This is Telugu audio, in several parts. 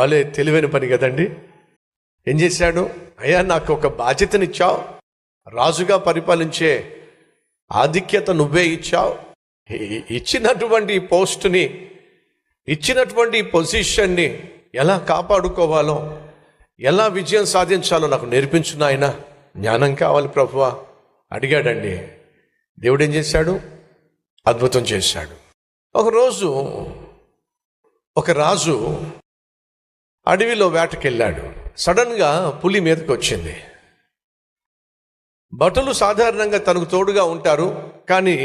భలే తెలివైన పని కదండి. ఏం చేశాడు? అయ్యా నాకు ఒక బాధ్యతనిచ్చావు. రాజుగా పరిపాలించే ఆధిక్యత నువ్వే ఇచ్చావు. ఇచ్చినటువంటి పోస్ట్ని పోస్టుని ఇచ్చినటువంటి పొజిషన్ని ఎలా కాపాడుకోవాలో ఎలా విజయం సాధించాలో నాకు నేర్పించు ఆయన జ్ఞానం కావాలి ప్రభువా. అడిగాడండి. దేవుడు ఏం చేశాడు? అద్భుతం చేశాడు. ఒకరోజు ఒక రాజు అడవిలో వేటకెళ్ళాడు. సడన్గా పులి మీదకి వచ్చింది భటులు సాధారణంగా తనకు తోడుగా ఉంటారు కానీ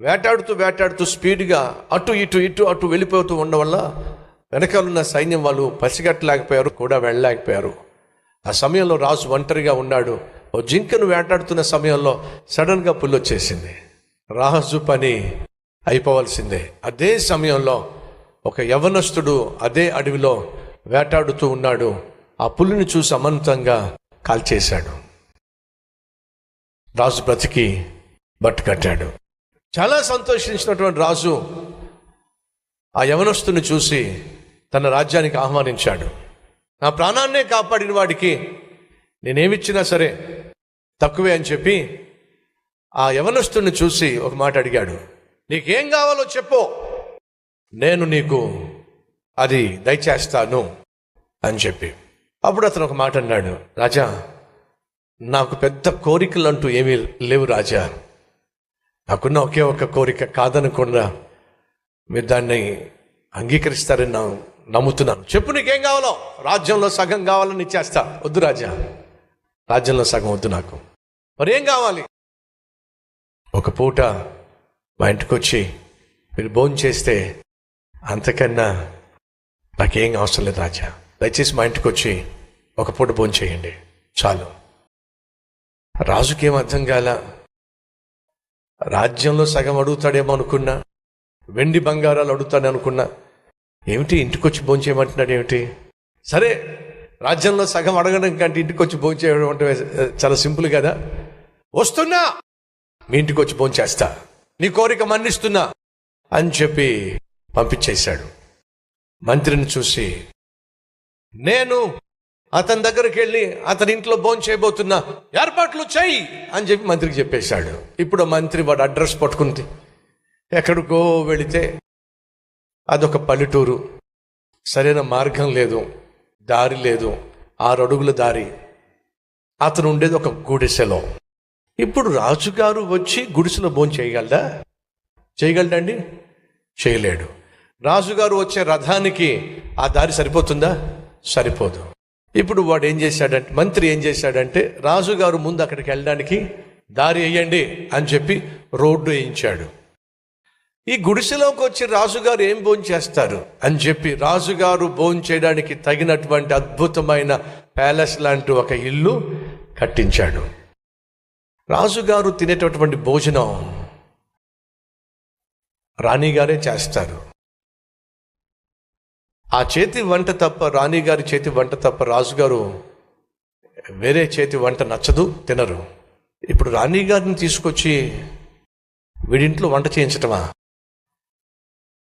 వేటాడుతూ వేటాడుతూ స్పీడ్గా అటు ఇటు ఇటు అటు వెళ్ళిపోతూ ఉండడం వల్ల వెనకాలన్న సైన్యం వాళ్ళు పసిగట్టలేకపోయారు కూడా వెళ్ళలేకపోయారు. ఆ సమయంలో రాజు ఒంటరిగా ఉన్నాడు. ఓ జింకను వేటాడుతున్న సమయంలో సడన్గా పులి వచ్చేసింది. రాజు పని అయిపోవాల్సిందే. అదే సమయంలో ఒక యవనస్తుడు అదే అడవిలో వేటాడుతూ ఉన్నాడు. ఆ పులిని చూసి అమంతంగా కాల్చేశాడు. రాజు బ్రతికి బట్టు కట్టాడు. చాలా సంతోషించినటువంటి రాజు ఆ యవనస్తుని చూసి తన రాజ్యానికి ఆహ్వానించాడు. నా ప్రాణాన్నే కాపాడిన వాడికి నేనేమిచ్చినా సరే తక్కువే అని చెప్పి ఆ యవనస్తుని చూసి ఒక మాట అడిగాడు. నీకేం కావాలో చెప్పు. నేను నీకు అది దయచేస్తాను అని చెప్పి. అప్పుడు అతను ఒక మాట అన్నాడు రాజా నాకు పెద్ద కోరికలు అంటూ ఏమీ లేవు రాజా. నాకున్న ఒకే ఒక కోరిక కాదనకుండా మీరు దాన్ని అంగీకరిస్తారని నా నమ్ముతున్నాను. చెప్పు నీకేం కావాలో? రాజ్యంలో సగం కావాలని ఇచ్చేస్తా వద్దు రాజా. రాజ్యంలో సగం వద్దు నాకు. మరి ఏం కావాలి? ఒక పూట మా ఇంటికి వచ్చి మీరు భోజనం చేస్తే అంతకన్నా నాకేం అవసరం లేదు రాజా. దయచేసి మా ఇంటికి వచ్చి ఒక పూట భోజనం చేయండి. చాలు. రాజుకేం అర్థం కాల? రాజ్యంలో సగం అడుగుతాడేమో అనుకున్నా. వెండి బంగారాలు అడుగుతాడు అనుకున్నా. ఏమిటి ఇంటికి వచ్చి భోంచేయమంటున్నాడు ఏమిటి? సరే రాజ్యంలో సగం అడగడం కంటే ఇంటికి వచ్చి భోంచేయడం అంటే చాలా సింపుల్ కదా. వస్తున్నా! మీ ఇంటికి వచ్చి భోంచేస్తా నీ కోరిక మన్నిస్తున్నా అని చెప్పి పంపించేశాడు. మంత్రిని చూసి నేను అతని దగ్గరికి వెళ్ళి అతని ఇంట్లో భోజనం చేయబోతున్నా ఏర్పాట్లు చేయి అని చెప్పి మంత్రికి చెప్పేశాడు. ఇప్పుడు మంత్రి వాడు అడ్రస్ పట్టుకుంది ఎక్కడికో వెళితే అదొక పల్లెటూరు. సరైన మార్గం లేదు దారి లేదు. ఆరు అడుగుల దారి. అతను ఉండేది ఒక గుడిసెలో. ఇప్పుడు రాజుగారు వచ్చి గుడిసెలో భోజనం చేయగలడా? చేయగలడండి చేయలేడు. రాజుగారు వచ్చే రథానికి ఆ దారి సరిపోతుందా? సరిపోదు. ఇప్పుడు వాడు ఏం చేశాడంటే మంత్రి ఏం చేశాడంటే రాజుగారు ముందు అక్కడికి వెళ్ళడానికి దారి వేయండి అని చెప్పి రోడ్డు వేయించాడు. ఈ గుడిసెలోకి వచ్చి రాజుగారు ఏం భోంచేస్తారు అని చెప్పి రాజుగారు భోంచేయడానికి తగినటువంటి అద్భుతమైన ప్యాలెస్ లాంటి ఒక ఇల్లు కట్టించాడు. రాజుగారు తినేటటువంటి భోజనం రాణిగారే చేస్తారు. ఆ చేతి వంట తప్ప రాణిగారి చేతి వంట తప్ప రాజుగారు వేరే చేతి వంట నచ్చదు తినరు. ఇప్పుడు రాణిగారిని తీసుకొచ్చి వీడింట్లో వంట చేయించటమా?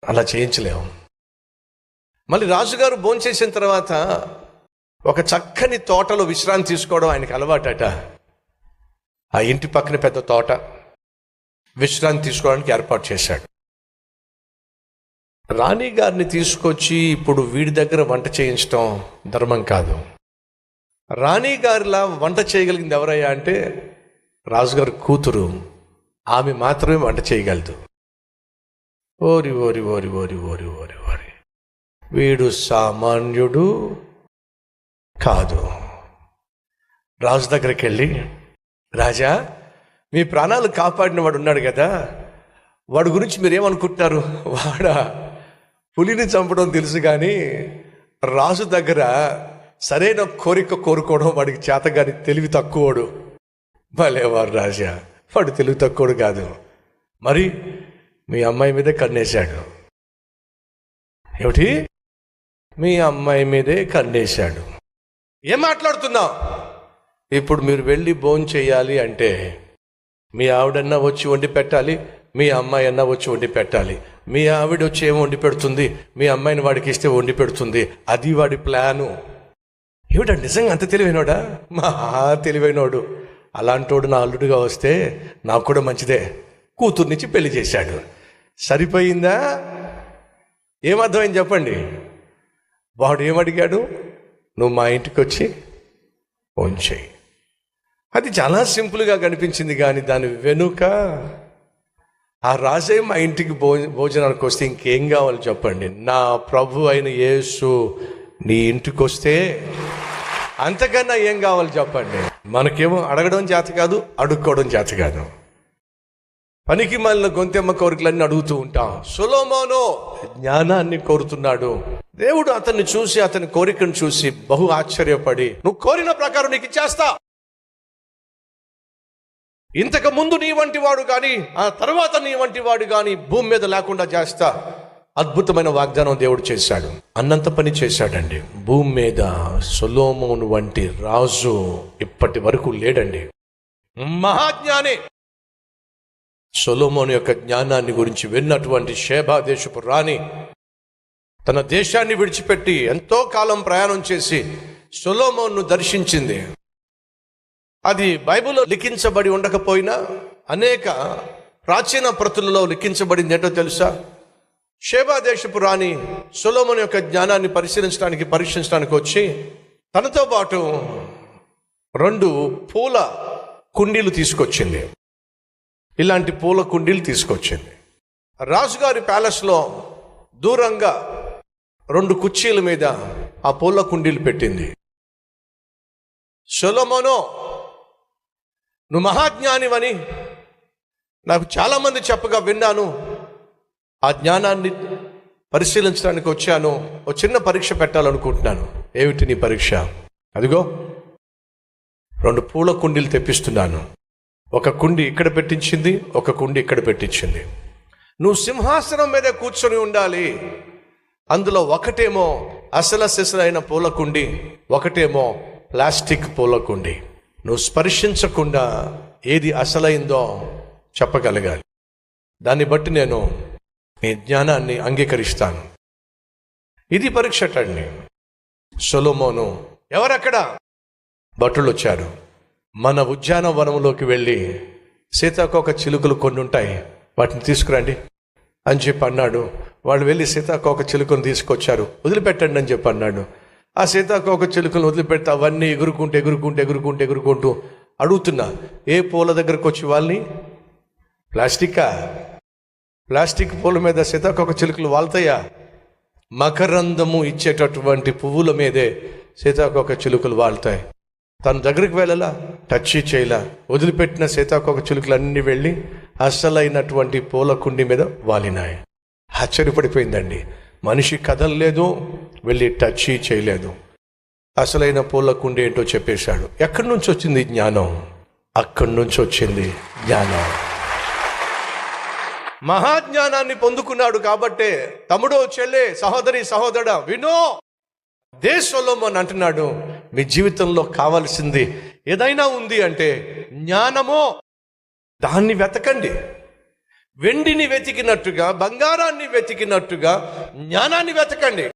అలా చేయించలేము. మళ్ళీ రాజుగారు భోంచేసిన తర్వాత ఒక చక్కని తోటలో విశ్రాంతి తీసుకోవడం ఆయనకి అలవాటట. ఆ ఇంటి పక్కన పెద్ద తోట. విశ్రాంతి తీసుకోవడానికి ఏర్పాటు చేశాడు. రాణి గారిని తీసుకొచ్చి ఇప్పుడు వీడి దగ్గర వంట చేయించడం ధర్మం కాదు. రాణి గారిలా వంట చేయగలిగింది ఎవరయ్యా అంటే రాజుగారి కూతురు. ఆమె మాత్రమే వంట చేయగలదు. ఓరి ఓరి ఓరి ఓరి ఓరి ఓరి ఓరి. వీడు సామాన్యుడు కాదు. రాజు దగ్గరికి వెళ్ళి రాజా మీ ప్రాణాలు కాపాడిన వాడు ఉన్నాడు కదా. వాడి గురించి మీరేమనుకుంటున్నారు? వాడా పులిని చంపడం తెలుసు కానీ రాజు దగ్గర సరైన కోరిక కోరుకోవడం వాడికి చేత కానీ తెలివి తక్కువడు. భలేవాడు రాజా. వాడు తెలివి తక్కువడు కాదు. మరి మీ అమ్మాయి మీదే కన్నేశాడు. ఏమిటి? మీ అమ్మాయి మీదే కన్నేశాడు. ఏం మాట్లాడుతున్నావు? ఇప్పుడు మీరు వెళ్ళి భోజనం చేయాలి అంటే మీ ఆవిడన్నా వచ్చి వండి పెట్టాలి మీ అమ్మాయి అన్న వచ్చి వండి పెట్టాలి. మీ ఆవిడ వచ్చి ఏమో వండి పెడుతుంది? మీ అమ్మాయిని వాడికి ఇస్తే వండి పెడుతుంది. అది వాడి ప్లాను. ఏమిటా నిజంగా అంత తెలివైనోడా? మహా తెలివైనోడు. అలాంటోడు నా అల్లుడుగా వస్తే నాకు కూడా మంచిదే. కూతుర్నిచ్చి పెళ్ళి చేశాడు. సరిపోయిందా? ఏమర్థమైంది చెప్పండి? వాడు ఏమడిగాడు నువ్వు మా ఇంటికి వచ్చి ఉంచేయి అది చాలా సింపుల్గా కనిపించింది కానీ దాని వెనుక ఆ రాజే మా ఇంటికి భో భోజనానికి వస్తే ఇంకేం కావాలి చెప్పండి? నా ప్రభు అయిన యేసు నీ ఇంటికి వస్తే అంతకన్నా ఏం కావాలి చెప్పండి? మనకేమో అడగడం చేత కాదు అడుక్కోవడం చేత కాదు. పనికి మళ్ళీ గొంతెమ్మ కోరికలన్నీ అడుగుతూ ఉంటాం. సులోమోను జ్ఞానాన్ని కోరుతున్నాడు. దేవుడు అతన్ని చూసి అతని కోరికను చూసి బహు ఆశ్చర్యపడి నువ్వు కోరిన ప్రకారం నీకు ఇచ్చేస్తా. ఇంతకు ముందు నీ వంటి వాడు కానీ ఆ తర్వాత నీ వంటి వాడు కానీ భూమి మీద లేకుండా చేస్తా. అద్భుతమైన వాగ్దానం దేవుడు చేశాడు. అన్నంత పని చేశాడండి. భూమి మీద సొలోమోను వంటి రాజు ఇప్పటి వరకు లేడండి. మహాజ్ఞాని! సొలోమోను యొక్క జ్ఞానాన్ని గురించి విన్నటువంటి షేబా దేశపు రాణి తన దేశాన్ని విడిచిపెట్టి ఎంతో కాలం ప్రయాణం చేసి సొలోమోన్ను దర్శించింది. అది బైబిల్లో లిఖించబడి ఉండకపోయినా అనేక ప్రాచీన ప్రతులలో లిఖించబడింది ఏంటో తెలుసా? షేబా దేశపు రాణి సులోమన్ యొక్క జ్ఞానాన్ని పరిశీలించడానికి పరీక్షించడానికి వచ్చి తనతో పాటు రెండు పూల కుండీలు తీసుకొచ్చింది. ఇలాంటి పూల కుండీలు తీసుకొచ్చింది. రాజుగారి ప్యాలెస్లో దూరంగా రెండు కుర్చీల మీద ఆ పూల కుండీలు పెట్టింది. సొలమోనో నువ్వు మహాజ్ఞానివని నాకు చాలామంది చెప్పగా విన్నాను. ఆ జ్ఞానాన్ని పరిశీలించడానికి వచ్చాను. ఒక చిన్న పరీక్ష పెట్టాలనుకుంటున్నాను. ఏమిటి నీ పరీక్ష? అదిగో. రెండు పూల కుండీలు తెప్పిస్తున్నాను. ఒక కుండి ఇక్కడ పెట్టించింది ఒక కుండి ఇక్కడ పెట్టించింది. నువ్వు సింహాసనం మీద కూర్చొని ఉండాలి. అందులో ఒకటేమో అసల సిసలైన పూల కుండి ఒకటేమో ప్లాస్టిక్ పూల కుండి. నువ్వు స్పర్శించకుండా ఏది అసలైందో చెప్పగలగాలి. దాన్ని బట్టి నేను నీ జ్ఞానాన్ని అంగీకరిస్తాను. ఇది పరీక్ష అండి సొలోమోను ఎవరక్కడ? భటులు వచ్చారు మన ఉద్యానవనంలోకి వెళ్ళి సీతాకోక చిలుకలు కొన్ని ఉంటాయి వాటిని తీసుకురండి అని చెప్పి అన్నాడు వాళ్ళు వెళ్ళి సీతాకోక చిలుకను తీసుకొచ్చారు. వదిలిపెట్టండి అని చెప్పి అన్నాడు ఆ సీతాకోక చిలుకలు వదిలిపెడితే అవన్నీ ఎగురుకుంటూ ఎగురుకుంటూ ఎగురుకుంటూ ఎగురుకుంటూ అడుగుతున్నా ఏ పూల దగ్గరకు వచ్చి వాళ్ళని? ప్లాస్టికా? ప్లాస్టిక్ పూల మీద సీతాకోక చిలుకలు వాళ్తాయా? మకరందము ఇచ్చేటటువంటి పువ్వుల మీదే సీతాకోక చిలుకలు వాళ్తాయి. తన దగ్గరికి వెళ్ళలా? టచ్ చేయలా. వదిలిపెట్టిన సీతాకోక చిలుకలు అన్నీ వెళ్ళి అసలైనటువంటి పూల కుండి మీద వాలినాయి. ఆశ్చర్యపడిపోయిందండి. మనిషి కదలలేదు వెళ్ళి టచ్ చేయలేదు. అసలైన పూల కుండి ఏంటో చెప్పేశాడు. ఎక్కడి నుంచి వచ్చింది జ్ఞానం? అక్కడి నుంచి వచ్చింది జ్ఞానం. మహాజ్ఞానాన్ని పొందుకున్నాడు కాబట్టే తమ్ముడో చెల్లె సహోదరి సహోదర వినో దేశంలో అంటున్నాడు. మీ జీవితంలో కావలసింది ఏదైనా ఉంది అంటే జ్ఞానమో దాన్ని వెతకండి. వెండిని వెతికినట్టుగా బంగారాన్ని వెతికినట్టుగా జ్ఞానాన్ని వెతకండి.